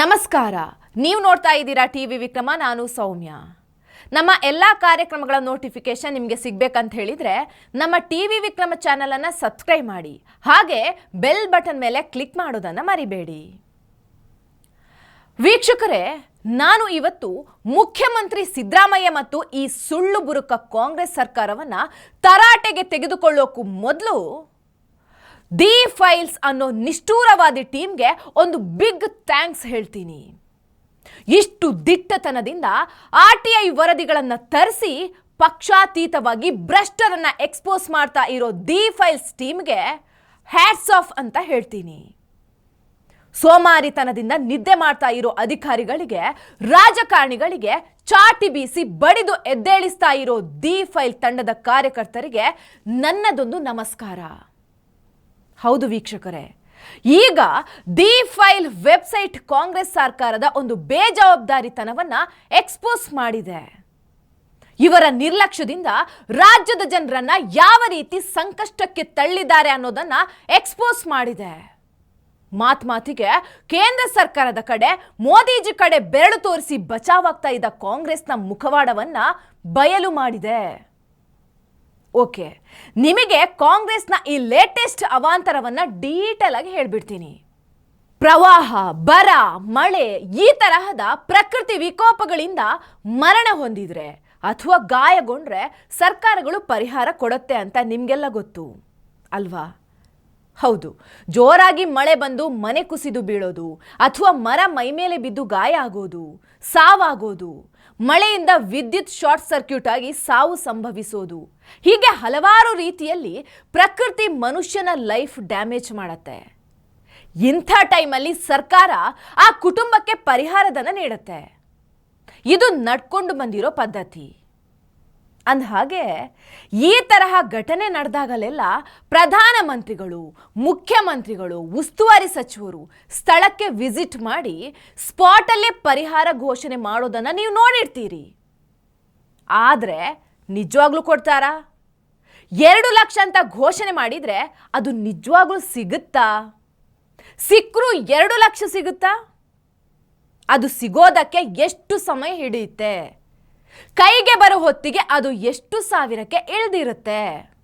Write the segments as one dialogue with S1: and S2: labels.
S1: ನಮಸ್ಕಾರ. ನೀವು ನೋಡ್ತಾ ಇದ್ದೀರಾ ಟಿ ವಿ ವಿಕ್ರಮ, ನಾನು ಸೌಮ್ಯ. ನಮ್ಮ ಎಲ್ಲ ಕಾರ್ಯಕ್ರಮಗಳ ನೋಟಿಫಿಕೇಶನ್ ನಿಮಗೆ ಸಿಗಬೇಕಂತ ಹೇಳಿದರೆ ನಮ್ಮ ಟಿ ವಿ ವಿಕ್ರಮ ಚಾನಲನ್ನು ಸಬ್ಸ್ಕ್ರೈಬ್ ಮಾಡಿ. ಹಾಗೆ ಬೆಲ್ ಬಟನ್ ಮೇಲೆ ಕ್ಲಿಕ್ ಮಾಡೋದನ್ನು ಮರಿಬೇಡಿ. ವೀಕ್ಷಕರೇ, ನಾನು ಇವತ್ತು ಮುಖ್ಯಮಂತ್ರಿ ಸಿದ್ದರಾಮಯ್ಯ ಮತ್ತು ಈ ಸುಳ್ಳು ಬುರುಕ ಕಾಂಗ್ರೆಸ್ ಸರ್ಕಾರವನ್ನು ತರಾಟೆಗೆ ತೆಗೆದುಕೊಳ್ಳೋಕ್ಕೂ ಮೊದಲು ದಿ ಫೈಲ್ಸ್ ಅನ್ನೋ ನಿಷ್ಠೂರವಾದಿ ಟೀಮ್ಗೆ ಒಂದು ಬಿಗ್ ಥ್ಯಾಂಕ್ಸ್ ಹೇಳ್ತೀನಿ. ಇಷ್ಟು ದಿಟ್ಟತನದಿಂದ ಆರ್ ಟಿ ಐ ವರದಿಗಳನ್ನು ತರಿಸಿ ಪಕ್ಷಾತೀತವಾಗಿ ಭ್ರಷ್ಟರನ್ನ ಎಕ್ಸ್ಪೋಸ್ ಮಾಡ್ತಾ ಇರೋ ದಿ ಫೈಲ್ಸ್ ಟೀಮ್ಗೆ ಹ್ಯಾಟ್ಸ್ ಆಫ್ ಅಂತ ಹೇಳ್ತೀನಿ. ಸೋಮಾರಿತನದಿಂದ ನಿದ್ದೆ ಮಾಡ್ತಾ ಇರೋ ಅಧಿಕಾರಿಗಳಿಗೆ, ರಾಜಕಾರಣಿಗಳಿಗೆ ಚಾಟಿ ಬೀಸಿ ಬಡಿದು ಎದ್ದೇಳಿಸ್ತಾ ಇರೋ ದಿ ಫೈಲ್ ತಂಡದ ಕಾರ್ಯಕರ್ತರಿಗೆ ನನ್ನದೊಂದು ನಮಸ್ಕಾರ. ಹೌದು ವೀಕ್ಷಕರೇ. ಈಗ ದಿ ಫೈಲ್ ವೆಬ್ಸೈಟ್ ಕಾಂಗ್ರೆಸ್ ಸರ್ಕಾರದ ಒಂದು ಬೇಜವಾಬ್ದಾರಿತನವನ್ನು ಎಕ್ಸ್ಪೋಸ್ ಮಾಡಿದೆ. ಇವರ ನಿರ್ಲಕ್ಷ್ಯದಿಂದ ರಾಜ್ಯದ ಜನರನ್ನ ಯಾವ ರೀತಿ ಸಂಕಷ್ಟಕ್ಕೆ ತಳ್ಳಿದ್ದಾರೆ ಅನ್ನೋದನ್ನ ಎಕ್ಸ್ಪೋಸ್ ಮಾಡಿದೆ. ಮಾತ್ ಮಾತಿಗೆ ಕೇಂದ್ರ ಸರ್ಕಾರದ ಕಡೆ ಮೋದಿಜಿ ಕಡೆ ಬೆರಳು ತೋರಿಸಿ ಬಚಾವಾಗ್ತಾ ಇದ್ದ ಕಾಂಗ್ರೆಸ್ನ ಮುಖವಾಡವನ್ನ ಬಯಲು ಮಾಡಿದೆ. ಓಕೆ ನಿಮಗೆ ಕಾಂಗ್ರೆಸ್ನ ಈ ಲೇಟೆಸ್ಟ್ ಅವಾಂತರವನ್ನು ಡೀಟೇಲ್ ಆಗಿ ಹೇಳ್ಬಿಡ್ತೀನಿ. ಪ್ರವಾಹ, ಬರ, ಮಳೆ ಈ ತರಹದ ಪ್ರಕೃತಿ ವಿಕೋಪಗಳಿಂದ ಮರಣ ಹೊಂದಿದ್ರೆ ಅಥವಾ ಗಾಯಗೊಂಡ್ರೆ ಸರ್ಕಾರಗಳು ಪರಿಹಾರ ಕೊಡುತ್ತೆ ಅಂತ ನಿಮಗೆಲ್ಲ ಗೊತ್ತು. ಅಲ್ವಾ? ಹೌದು. ಜೋರಾಗಿ ಮಳೆ ಬಂದು ಮನೆ ಕುಸಿದು ಬೀಳೋದು ಅಥವಾ ಮರ ಮೈಮೇಲೆ ಬಿದ್ದು ಗಾಯ ಆಗೋದು, ಸಾವಾಗೋದು ಮಳೆಯಿಂದ ವಿದ್ಯುತ್ ಶಾರ್ಟ್ ಸರ್ಕ್ಯೂಟ್ ಆಗಿ ಸಾವು ಸಂಭವಿಸೋದು. ಹೀಗೆ ಹಲವಾರು ರೀತಿಯಲ್ಲಿ ಪ್ರಕೃತಿ ಮನುಷ್ಯನ ಲೈಫ್ ಡ್ಯಾಮೇಜ್ ಮಾಡತ್ತೆ. ಇಂಥ ಟೈಮಲ್ಲಿ ಸರ್ಕಾರ ಆ ಕುಟುಂಬಕ್ಕೆ ಪರಿಹಾರಧನ ನೀಡುತ್ತೆ. ಇದು ನಡ್ಕೊಂಡು ಬಂದಿರೋ ಪದ್ಧತಿ. ಅಂದ ಹಾಗೆ ಈ ತರಹ ಘಟನೆ ನಡೆದಾಗಲೆಲ್ಲ ಪ್ರಧಾನಮಂತ್ರಿಗಳು, ಮುಖ್ಯಮಂತ್ರಿಗಳು, ಉಸ್ತುವಾರಿ ಸಚಿವರು ಸ್ಥಳಕ್ಕೆ ವಿಸಿಟ್ ಮಾಡಿ ಸ್ಪಾಟಲ್ಲೇ ಪರಿಹಾರ ಘೋಷಣೆ ಮಾಡೋದನ್ನು ನೀವು ನೋಡಿರ್ತೀರಿ. ಆದರೆ ನಿಜವಾಗ್ಲೂ ಕೊಡ್ತಾರಾ? ಎರಡು ಲಕ್ಷ ಅಂತ ಘೋಷಣೆ ಮಾಡಿದರೆ ಅದು ನಿಜವಾಗ್ಲೂ ಸಿಗುತ್ತಾ? ಸಿಕ್ಕರೂ ಎರಡು ಲಕ್ಷ ಸಿಗುತ್ತಾ? ಅದು ಸಿಗೋದಕ್ಕೆ ಎಷ್ಟು ಸಮಯ ಹಿಡಿಯುತ್ತೆ? ಕೈಗೆ ಬರೋ ಹೊತ್ತಿಗೆ ಅದು ಎಷ್ಟು ಸಾವಿರಕ್ಕೆ ಇಳಿದಿರುತ್ತೆ?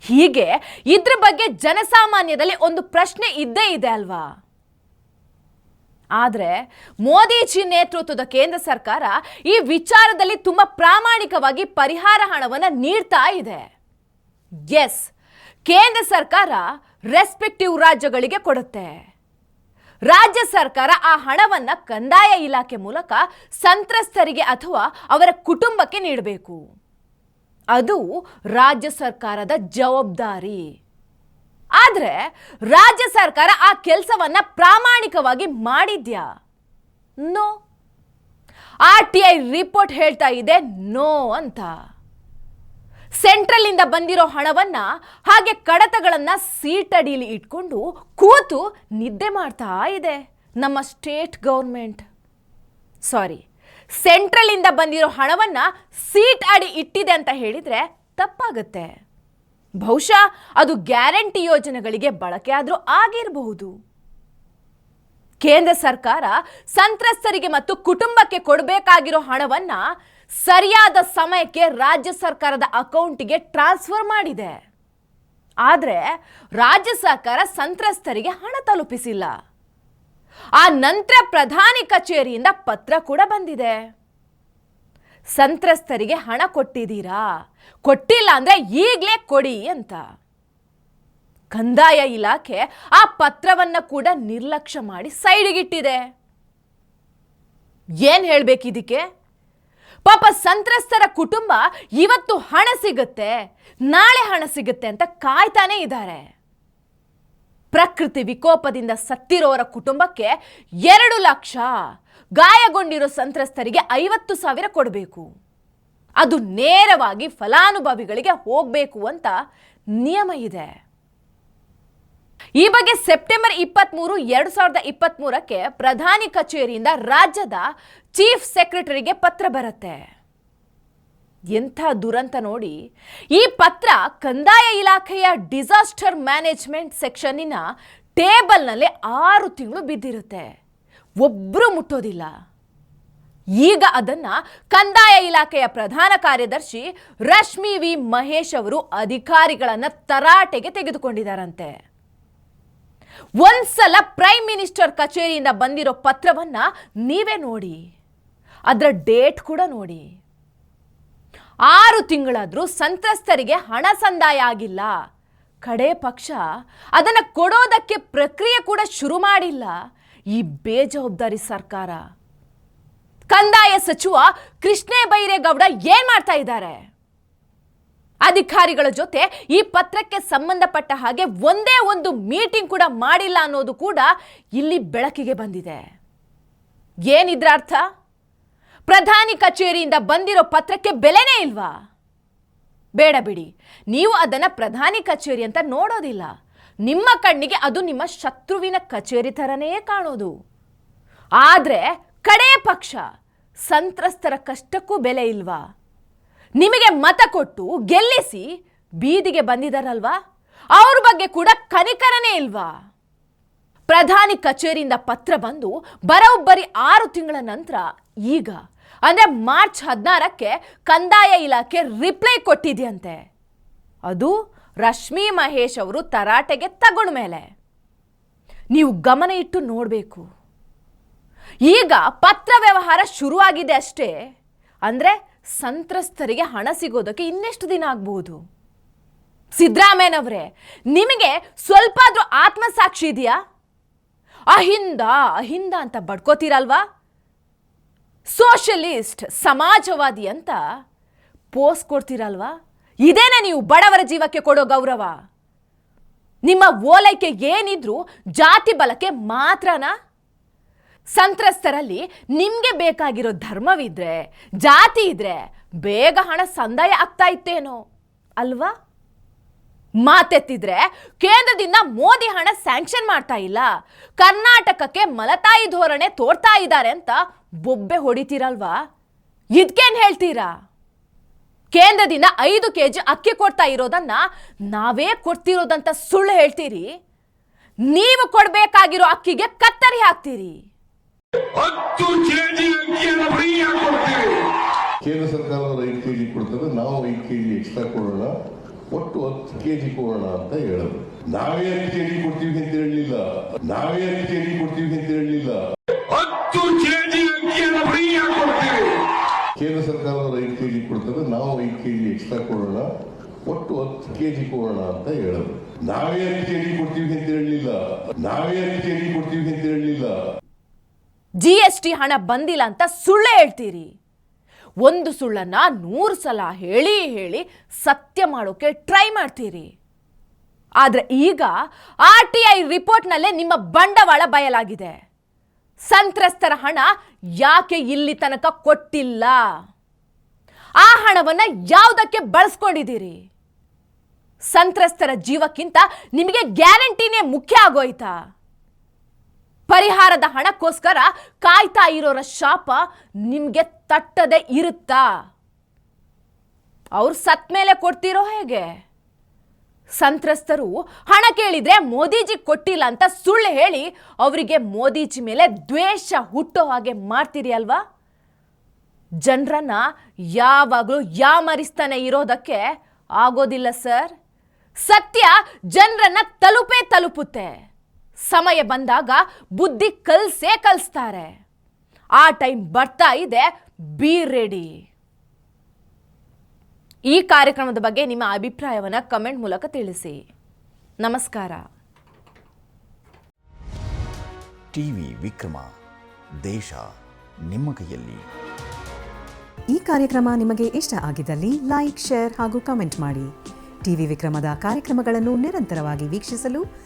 S1: ಹೀಗೆ ಇದ್ರ ಬಗ್ಗೆ ಜನಸಾಮಾನ್ಯದಲ್ಲಿ ಒಂದು ಪ್ರಶ್ನೆ ಇದ್ದೇ ಇದೆ ಅಲ್ವಾ? ಆದರೆ ಮೋದಿಜಿ ನೇತೃತ್ವದ ಕೇಂದ್ರ ಸರ್ಕಾರ ಈ ವಿಚಾರದಲ್ಲಿ ತುಂಬಾ ಪ್ರಾಮಾಣಿಕವಾಗಿ ಪರಿಹಾರ ಹಣವನ್ನು ನೀಡ್ತಾ ಇದೆ. ಎಸ್ ಕೇಂದ್ರ ಸರ್ಕಾರ ರೆಸ್ಪೆಕ್ಟಿವ್ ರಾಜ್ಯಗಳಿಗೆ ಕೊಡುತ್ತೆ. ರಾಜ್ಯ ಸರ್ಕಾರ ಆ ಹಣವನ್ನ ಕಂದಾಯ ಇಲಾಖೆ ಮೂಲಕ ಸಂತ್ರಸ್ತರಿಗೆ ಅಥವಾ ಅವರ ಕುಟುಂಬಕ್ಕೆ ನೀಡಬೇಕು. ಅದು ರಾಜ್ಯ ಸರ್ಕಾರದ ಜವಾಬ್ದಾರಿ. ಆದರೆ ರಾಜ್ಯ ಸರ್ಕಾರ ಆ ಕೆಲಸವನ್ನ ಪ್ರಾಮಾಣಿಕವಾಗಿ ಮಾಡಿದ್ಯಾ? No. R T I report ಹೇಳ್ತಾ ಇದೆ ನೋ ಅಂತ. ಸೆಂಟ್ರಲ್ ಇಂದ ಬಂದಿರೋ ಹಣವನ್ನ ಹಾಗೆ ಕಡತಗಳನ್ನ ಸೀಟಡಿಲಿ ಇಟ್ಕೊಂಡು ಕೂತು ನಿದ್ದೆ ಮಾಡ್ತಾ ಇದೆ ನಮ್ಮ ಸ್ಟೇಟ್ ಗೌರ್ಮೆಂಟ್. ಸಾರಿ ಸೆಂಟ್ರಲ್ ಇಂದ ಬಂದಿರೋ ಹಣವನ್ನ ಸೀಟ್ ಅಡಿ ಇಟ್ಟಿದೆ ಅಂತ ಹೇಳಿದ್ರೆ ತಪ್ಪಾಗುತ್ತೆ. ಬಹುಶಃ ಅದು ಗ್ಯಾರಂಟಿ ಯೋಜನೆಗಳಿಗೆ ಬಳಕೆ ಆದರೂ ಆಗಿರಬಹುದು. ಕೇಂದ್ರ ಸರ್ಕಾರ ಸಂತ್ರಸ್ತರಿಗೆ ಮತ್ತು ಕುಟುಂಬಕ್ಕೆ ಕೊಡಬೇಕಾಗಿರೋ ಹಣವನ್ನ ಸರಿಯಾದ ಸಮಯಕ್ಕೆ ರಾಜ್ಯ ಸರ್ಕಾರದ ಅಕೌಂಟಿಗೆ ಟ್ರಾನ್ಸ್ಫರ್ ಮಾಡಿದೆ. ಆದರೆ ರಾಜ್ಯ ಸರ್ಕಾರ ಸಂತ್ರಸ್ತರಿಗೆ ಹಣ ತಲುಪಿಸಿಲ್ಲ. ಆ ನಂತರ ಪ್ರಧಾನಿ ಕಚೇರಿಯಿಂದ ಪತ್ರ ಕೂಡ ಬಂದಿದೆ. ಸಂತ್ರಸ್ತರಿಗೆ ಹಣ ಕೊಟ್ಟಿದ್ದೀರಾ? ಕೊಟ್ಟಿಲ್ಲ ಅಂದರೆ ಈಗಲೇ ಕೊಡಿ ಅಂತ. ಕಂದಾಯ ಇಲಾಖೆ ಆ ಪತ್ರವನ್ನು ಕೂಡ ನಿರ್ಲಕ್ಷ್ಯ ಮಾಡಿ ಸೈಡಿಗಿಟ್ಟಿದೆ. ಏನು ಹೇಳ್ಬೇಕಿದಕ್ಕೆ? ಪಾಪ ಸಂತ್ರಸ್ತರ ಕುಟುಂಬ ಇವತ್ತು ಹಣ ಸಿಗುತ್ತೆ, ನಾಳೆ ಹಣ ಸಿಗುತ್ತೆ ಅಂತ ಕಾಯ್ತಾನೆ ಇದ್ದಾರೆ. ಪ್ರಕೃತಿ ವಿಕೋಪದಿಂದ ಸತ್ತಿರೋರ ಕುಟುಂಬಕ್ಕೆ ಎರಡು ಲಕ್ಷ, ಗಾಯಗೊಂಡಿರೋ ಸಂತ್ರಸ್ತರಿಗೆ ಐವತ್ತು ಸಾವಿರ ಕೊಡಬೇಕು. ಅದು ನೇರವಾಗಿ ಫಲಾನುಭವಿಗಳಿಗೆ ಹೋಗಬೇಕು ಅಂತ ನಿಯಮ ಇದೆ. ಈ ಬಗ್ಗೆ ಸೆಪ್ಟೆಂಬರ್ ಇಪ್ಪತ್ತ್ಮೂರು ಎರಡು ಸಾವಿರದ ಇಪ್ಪತ್ತ್ಮೂರಕ್ಕೆ ಪ್ರಧಾನಿ ಕಚೇರಿಯಿಂದ ರಾಜ್ಯದ ಚೀಫ್ ಸೆಕ್ರೆಟರಿಗೆ ಪತ್ರ ಬರುತ್ತೆ. ಎಂಥ ದುರಂತ ನೋಡಿ. ಈ ಪತ್ರ ಕಂದಾಯ ಇಲಾಖೆಯ ಡಿಸಾಸ್ಟರ್ ಮ್ಯಾನೇಜ್ಮೆಂಟ್ ಸೆಕ್ಷನ್ನಿನ ಟೇಬಲ್ನಲ್ಲಿ ಆರು ತಿಂಗಳು ಬಿದ್ದಿರುತ್ತೆ. ಒಬ್ಬರು ಮುಟ್ಟೋದಿಲ್ಲ. ಈಗ ಅದನ್ನು ಕಂದಾಯ ಇಲಾಖೆಯ ಪ್ರಧಾನ ಕಾರ್ಯದರ್ಶಿ ರಶ್ಮಿ ವಿ ಮಹೇಶ್ ಅವರು ಅಧಿಕಾರಿಗಳನ್ನು ತರಾಟೆಗೆ ತೆಗೆದುಕೊಂಡಿದ್ದಾರಂತೆ. ಒಂದ್ಸಲ ಪ್ರೈಮ್ ಮಿನಿಸ್ಟರ್ ಕಚೇರಿಯಿಂದ ಬಂದಿರೋ ಪತ್ರವನ್ನ ನೀವೇ ನೋಡಿ. ಅದರ ಡೇಟ್ ಕೂಡ ನೋಡಿ. ಆರು ತಿಂಗಳಾದರೂ ಸಂತ್ರಸ್ತರಿಗೆ ಹಣ ಸಂದಾಯ ಆಗಿಲ್ಲ. ಕಡೆ ಪಕ್ಷ ಅದನ್ನು ಕೊಡೋದಕ್ಕೆ ಪ್ರಕ್ರಿಯೆ ಕೂಡ ಶುರು ಮಾಡಿಲ್ಲ. ಈ ಬೇಜವಾಬ್ದಾರಿ ಸರ್ಕಾರ. ಕಂದಾಯ ಸಚಿವ ಕೃಷ್ಣೇ ಬೈರೇಗೌಡ ಏನ್ ಮಾಡ್ತಾ ಇದ್ದಾರೆ? ಅಧಿಕಾರಿಗಳ ಜೊತೆ ಈ ಪತ್ರಕ್ಕೆ ಸಂಬಂಧಪಟ್ಟ ಹಾಗೆ ಒಂದೇ ಒಂದು ಮೀಟಿಂಗ್ ಕೂಡ ಮಾಡಿಲ್ಲ ಅನ್ನೋದು ಕೂಡ ಇಲ್ಲಿ ಬೆಳಕಿಗೆ ಬಂದಿದೆ. ಏನಿದ್ರ ಅರ್ಥ? ಪ್ರಧಾನಿ ಕಚೇರಿಯಿಂದ ಬಂದಿರೋ ಪತ್ರಕ್ಕೆ ಬೆಲೆನೇ ಇಲ್ವಾ? ಬೇಡ ಬಿಡಿ. ನೀವು ಅದನ್ನು ಪ್ರಧಾನಿ ಕಚೇರಿ ಅಂತ ನೋಡೋದಿಲ್ಲ. ನಿಮ್ಮ ಕಣ್ಣಿಗೆ ಅದು ನಿಮ್ಮ ಶತ್ರುವಿನ ಕಚೇರಿ ಥರನೇ ಕಾಣೋದು. ಆದರೆ ಕಡೇ ಪಕ್ಷ ಸಂತ್ರಸ್ತರ ಕಷ್ಟಕ್ಕೂ ಬೆಲೆ ಇಲ್ವಾ? ನಿಮಗೆ ಮತ ಕೊಟ್ಟು ಗೆಲ್ಲಿಸಿ ಬೀದಿಗೆ ಬಂದಿದಾರಲ್ವಾ? ಅವ್ರ ಬಗ್ಗೆ ಕೂಡ ಕನಿಕರನೇ ಇಲ್ವಾ? ಪ್ರಧಾನಿ ಕಚೇರಿಯಿಂದ ಪತ್ರ ಬಂದು ಬರೋಬ್ಬರಿ ಆರು ತಿಂಗಳ ನಂತರ ಈಗ, ಅಂದ್ರೆ ಮಾರ್ಚ್ ಹದಿನಾರಕ್ಕೆ ಕಂದಾಯ ಇಲಾಖೆ ರಿಪ್ಲೈ ಕೊಟ್ಟಿದೆಯಂತೆ. ಅದು ರಶ್ಮಿ ಮಹೇಶ್ ಅವರು ತರಾಟೆಗೆ ತಗೊಂಡ ಮೇಲೆ. ನೀವು ಗಮನ ಇಟ್ಟು ನೋಡಬೇಕು. ಈಗ ಪತ್ರ ವ್ಯವಹಾರ ಶುರುವಾಗಿದೆ ಅಷ್ಟೇ. ಅಂದ್ರೆ ಸಂತ್ರಸ್ತರಿಗೆ ಹಣ ಸಿಗೋದಕ್ಕೆ ಇನ್ನೆಷ್ಟು ದಿನ ಆಗ್ಬಹುದು? ಸಿದ್ದರಾಮಯ್ಯನವರೇ, ನಿಮಗೆ ಸ್ವಲ್ಪ ಆದರೂ ಆತ್ಮಸಾಕ್ಷಿ ಇದೆಯಾ? ಅಹಿಂದ ಅಹಿಂದ ಅಂತ ಬಡ್ಕೋತೀರಲ್ವಾ? ಸೋಷಲಿಸ್ಟ್, ಸಮಾಜವಾದಿ ಅಂತ ಪೋಸ್ ಕೊಡ್ತೀರಲ್ವಾ? ಇದೇನೇ ನೀವು ಬಡವರ ಜೀವಕ್ಕೆ ಕೊಡೋ ಗೌರವ? ನಿಮ್ಮ ಓಲೈಕೆ ಏನಿದ್ರೂ ಜಾತಿ ಬಲಕ್ಕೆ ಮಾತ್ರನಾ? ಸಂತ್ರಸ್ತರಲ್ಲಿ ನಿಮಗೆ ಬೇಕಾಗಿರೋ ಧರ್ಮವಿದ್ರೆ, ಜಾತಿ ಇದ್ರೆ ಬೇಗ ಹಣ ಸಂದಾಯ ಆಗ್ತಾ ಇತ್ತೇನೋ, ಅಲ್ವಾ? ಮಾತೆತ್ತಿದ್ರೆ ಕೇಂದ್ರದಿಂದ ಮೋದಿ ಹಣ ಸ್ಯಾಂಕ್ಷನ್ ಮಾಡ್ತಾ ಇಲ್ಲ, ಕರ್ನಾಟಕಕ್ಕೆ ಮಲತಾಯಿ ಧೋರಣೆ ತೋರ್ತಾ ಇದ್ದಾರೆ ಅಂತ ಬೊಬ್ಬೆ ಹೊಡಿತೀರಲ್ವಾ? ಇದ್ಕೇನ್ ಹೇಳ್ತೀರಾ? ಕೇಂದ್ರದಿಂದ ಐದು ಕೆ ಜಿ ಅಕ್ಕಿ ಕೊಡ್ತಾ ಇರೋದನ್ನ ನಾವೇ ಕೊಡ್ತಿರೋದಂತ ಸುಳ್ಳು ಹೇಳ್ತೀರಿ? ನೀವು ಕೊಡಬೇಕಾಗಿರೋ ಅಕ್ಕಿಗೆ ಕತ್ತರಿ ಹಾಕ್ತೀರಿ?
S2: ಹತ್ತು ಕೆಜಿ ಅಕ್ಕಿಯನ್ನು ಫ್ರೀಯಾಗಿ ಕೊಡ್ತೀವಿ.
S3: ಕೇಂದ್ರ ಸರ್ಕಾರ ಐದು ಕೆ ಜಿ ಕೊಡ್ತಾರೆ ನಾವು ಐದು ಕೆ ಜಿ ಎಕ್ಸ್ಟ್ರಾ ಕೊಡೋಣ. ಒಟ್ಟು ಹತ್ತು ಕೆಜಿ ಕೊಡೋಣ ಅಂತ ಹೇಳಿದ್ರು ನಾವೇ ಹತ್ತು ಕೆ ಜಿ ಕೊಡ್ತೀವಿ ಅಂತ ಹೇಳಲಿಲ್ಲ. ನಾವೇ ಹತ್ತು ಕೆ ಜಿ ಕೊಡ್ತೀವಿ ಅಂತ ಹೇಳಲಿಲ್ಲ.
S2: ಹತ್ತು ಕೆಜಿ ಅಕ್ಕಿಯನ್ನು ಫ್ರೀಯಾಗಿ ಕೊಡ್ತೀವಿ.
S3: ಕೇಂದ್ರ ಸರ್ಕಾರ ಐದು ಕೆ ಜಿ ಕೊಡ್ತಾರೆ ನಾವು ಐದು ಕೆ ಜಿ ಎಕ್ಸ್ಟ್ರಾ ಕೊಡೋಣ. ಒಟ್ಟು ಹತ್ತು ಕೆಜಿ ಕೊಡೋಣ ಅಂತ ಹೇಳಿದ್ರು ನಾವೇ ಹತ್ತು ಕೆ ಜಿ ಕೊಡ್ತೀವಿ ಅಂತ ಹೇಳಲಿಲ್ಲ. ನಾವೇ ಹತ್ತು ಕೆ ಜಿ ಕೊಡ್ತೀವಿ ಅಂತ ಹೇಳಲಿಲ್ಲ.
S1: ಜಿ ಎಸ್ ಟಿ ಹಣ ಬಂದಿಲ್ಲ ಅಂತ ಸುಳ್ಳು ಹೇಳ್ತೀರಿ. ಒಂದು ಸುಳ್ಳನ್ನ ನೂರು ಸಲ ಹೇಳಿ ಹೇಳಿ ಸತ್ಯ ಮಾಡೋಕೆ ಟ್ರೈ ಮಾಡ್ತೀರಿ. ಆದರೆ ಈಗ ಆರ್ ಟಿ ಐ ರಿಪೋರ್ಟ್ನಲ್ಲೇ ನಿಮ್ಮ ಬಂಡವಾಳ ಬಯಲಾಗಿದೆ. ಸಂತ್ರಸ್ತರ ಹಣ ಯಾಕೆ ಇಲ್ಲಿ ತನಕ ಕೊಟ್ಟಿಲ್ಲ? ಆ ಹಣವನ್ನು ಯಾವುದಕ್ಕೆ ಬಳಸ್ಕೊಂಡಿದ್ದೀರಿ? ಸಂತ್ರಸ್ತರ ಜೀವಕ್ಕಿಂತ ನಿಮಗೆ ಗ್ಯಾರಂಟಿನೇ ಮುಖ್ಯ ಆಗೋಯ್ತಾ? ಪರಿಹಾರದ ಹಣಕ್ಕೋಸ್ಕರ ಕಾಯ್ತಾ ಇರೋರ ಶಾಪ ನಿಮಗೆ ತಟ್ಟದೆ ಇರುತ್ತಾ? ಅವ್ರು ಸತ್ ಮೇಲೆ ಕೊಡ್ತಿರೋ ಹೇಗೆ? ಸಂತ್ರಸ್ತರು ಹಣ ಕೇಳಿದ್ರೆ ಮೋದಿಜಿ ಕೊಟ್ಟಿಲ್ಲ ಅಂತ ಸುಳ್ಳು ಹೇಳಿ ಅವರಿಗೆ ಮೋದಿಜಿ ಮೇಲೆ ದ್ವೇಷ ಹುಟ್ಟೋ ಹಾಗೆ ಮಾಡ್ತೀರಿ ಅಲ್ವಾ? ಜನರನ್ನ ಯಾವಾಗಲೂ ಯಾಮರಿಸ್ತಾನೆ ಇರೋದಕ್ಕೆ ಆಗೋದಿಲ್ಲ ಸರ್. ಸತ್ಯ ಜನರನ್ನ ತಲುಪೇ ತಲುಪುತ್ತೆ. ಸಮಯ ಬಂದಾಗ ಬುದ್ಧಿ ಕಲ್ಸೇ ಕಲಿಸ್ತಾರೆ. ಆ ಟೈಮ್ ಬರ್ತಾ ಇದೆ ಬಿ ರೆಡಿ. ಈ ಕಾರ್ಯಕ್ರಮದ ಬಗ್ಗೆ ನಿಮ್ಮ ಅಭಿಪ್ರಾಯವನ್ನು ಕಮೆಂಟ್ ಮೂಲಕ ತಿಳಿಸಿ. ನಮಸ್ಕಾರ.
S4: ಟಿವಿ ವಿಕ್ರಮ ದೇಶ ನಿಮ್ಮ ಕೈಯಲ್ಲಿ.
S5: ಈ ಕಾರ್ಯಕ್ರಮ ನಿಮಗೆ ಇಷ್ಟ ಆಗಿದ್ದಲ್ಲಿ ಲೈಕ್ ಶೇರ್ ಹಾಗೂ ಕಮೆಂಟ್ ಮಾಡಿ. ಟಿವಿ ವಿಕ್ರಮದ ಕಾರ್ಯಕ್ರಮಗಳನ್ನು ನಿರಂತರವಾಗಿ ವೀಕ್ಷಿಸಲು